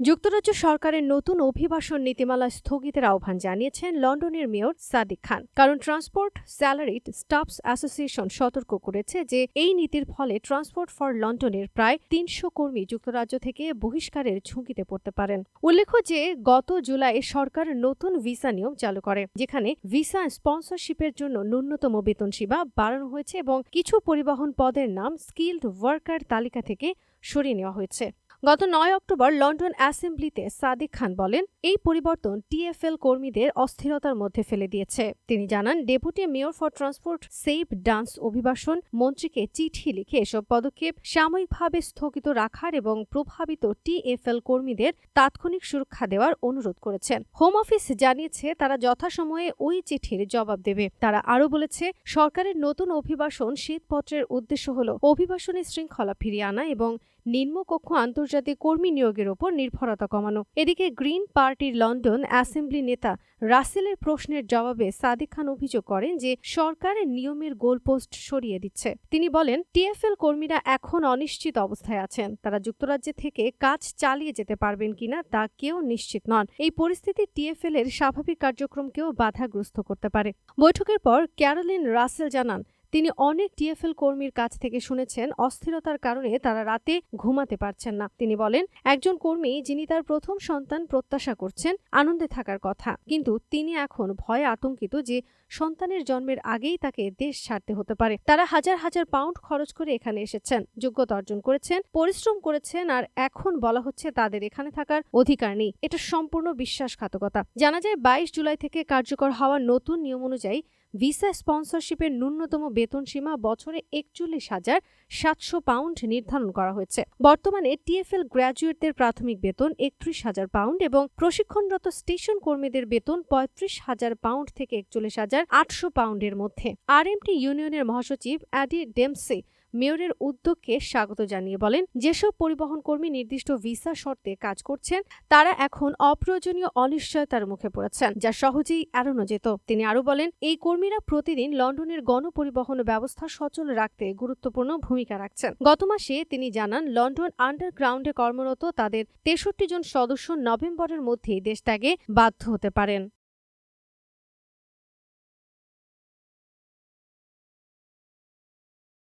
যুক্তরাজ্য সরকারের নতুন অভিবাসন নীতিমালা স্থগিতের আহ্বান জানিয়েছেন লন্ডনের মেয়র সাদিক খান। কারণ ট্রান্সপোর্ট স্যালারিড স্টাফস অ্যাসোসিয়েশন সতর্ক করেছে যে এই নীতির ফলে ট্রান্সপোর্ট ফর লন্ডনের প্রায় তিনশো কর্মী যুক্তরাজ্য থেকে বহিষ্কারের ঝুঁকিতে পড়তে পারেন। উল্লেখ্য যে গত জুলাই সরকার নতুন ভিসা নিয়ম চালু করে, যেখানে ভিসা স্পন্সরশিপের জন্য ন্যূনতম বেতন সীমা বাড়ানো হয়েছে এবং কিছু পরিবহন পদের নাম স্কিল্ড ওয়ার্কার তালিকা থেকে সরিয়ে নেওয়া হয়েছে। গত নয় অক্টোবর লন্ডন অ্যাসেম্বলিতে সাদিক খান বলেন, এই পরিবর্তন টিএফএল কর্মীদের অস্থিরতার মধ্যে ফেলে দিয়েছে। তিনি জানান, ডেপুটি মেয়র ফর ট্রান্সপোর্ট সেভ ডান্স অভিবাসন মন্ত্রীকে চিঠি লিখে এসব পদক্ষেপ সাময়িকভাবে স্থগিত রাখার এবং প্রভাবিত টিএফএল কর্মীদের তাৎক্ষণিক সুরক্ষা দেওয়ার অনুরোধ করেছেন। হোম অফিস জানিয়েছে, তারা যথাসময়ে ওই চিঠির জবাব দেবে। তারা আরও বলেছে, সরকারের নতুন অভিবাসন শ্বেতপত্রের উদ্দেশ্য হল অভিবাসনের শৃঙ্খলা ফিরিয়ে আনা এবং নিম্নকক্ষ আন্তর্জাতিক কর্মী নিয়োগের ওপর নির্ভরতা কমানো। এদিকে গ্রিন পার্টির লন্ডন অ্যাসেম্বলি নেতা রাসেলের প্রশ্নের জবাবে সাদিক খান অভিযোগ করেন যে সরকারের নিয়মের গোলপোস্ট সরিয়ে দিচ্ছে। তিনি বলেন, টিএফএল কর্মীরা এখন অনিশ্চিত অবস্থায় আছেন। তারা যুক্তরাজ্যে থেকে কাজ চালিয়ে যেতে পারবেন কিনা তা কেউ নিশ্চিত নন। এই পরিস্থিতি টিএফএল এর স্বাভাবিক কার্যক্রমকেও বাধাগ্রস্ত করতে পারে। বৈঠকের পর ক্যারোলিন রাসেল জানান তিনি অনেক টিএফএল কর্মীর কাছ থেকে শুনেছেন অস্থিরতার কারণে তারা রাতে ঘুমাতে পারছেন না। তিনি বলেন, একজন কর্মী যিনি তার প্রথম সন্তান প্রত্যাশা করছেন, আনন্দে থাকার কথা। কিন্তু তিনি এখন ভয়ে আতঙ্কিত যে সন্তানের জন্মের আগেই তাকে দেশ ছাড়তে হতে পারে। তারা হাজার হাজার পাউন্ড খরচ করে এখানে এসেছেন, যোগ্যতা অর্জন করেছেন, পরিশ্রম করেছেন আর এখন বলা হচ্ছে তাদের এখানে থাকার অধিকার নেই। এটা সম্পূর্ণ বিশ্বাসঘাতকতা। জানা যায়, বাইশ জুলাই থেকে কার্যকর হওয়া নতুন নিয়ম অনুযায়ী ভিসা স্পন্সরশিপের ন্যূনতম বেতন সীমা বছরে একচল্লিশ হাজার সাতশো পাউন্ড নির্ধারণ করা হয়েছে। বর্তমানে টিএফএল গ্র্যাজুয়েটদের প্রাথমিক বেতন একত্রিশ হাজার পাউন্ড এবং প্রশিক্ষণরত স্টেশন কর্মীদের বেতন পঁয়ত্রিশ হাজার পাউন্ড থেকে একচল্লিশ হাজার আটশো পাউন্ডের মধ্যে। আরএমটি ইউনিয়নের মহাসচিব অ্যাডি ডেমসে মেয়রের উদ্যোগকে স্বাগত জানিয়ে বলেন, যেসব পরিবহন কর্মী নির্দিষ্ট ভিসা শর্তে কাজ করছেন, তারা এখন অপ্রয়োজনীয় অনিশ্চয়তার মুখে পড়েছেন, যা সহজেই এড়ানো যেত। তিনি আরও বলেন, এই কর্মীরা প্রতিদিন লন্ডনের গণপরিবহন ব্যবস্থা সচল রাখতে গুরুত্বপূর্ণ ভূমিকা রাখছেন। গত মাসে তিনি জানান, লন্ডন আন্ডারগ্রাউন্ডে কর্মরত তাদের তেষট্টি জন সদস্য নভেম্বরের মধ্যেই দেশ ত্যাগে বাধ্য হতে পারেন।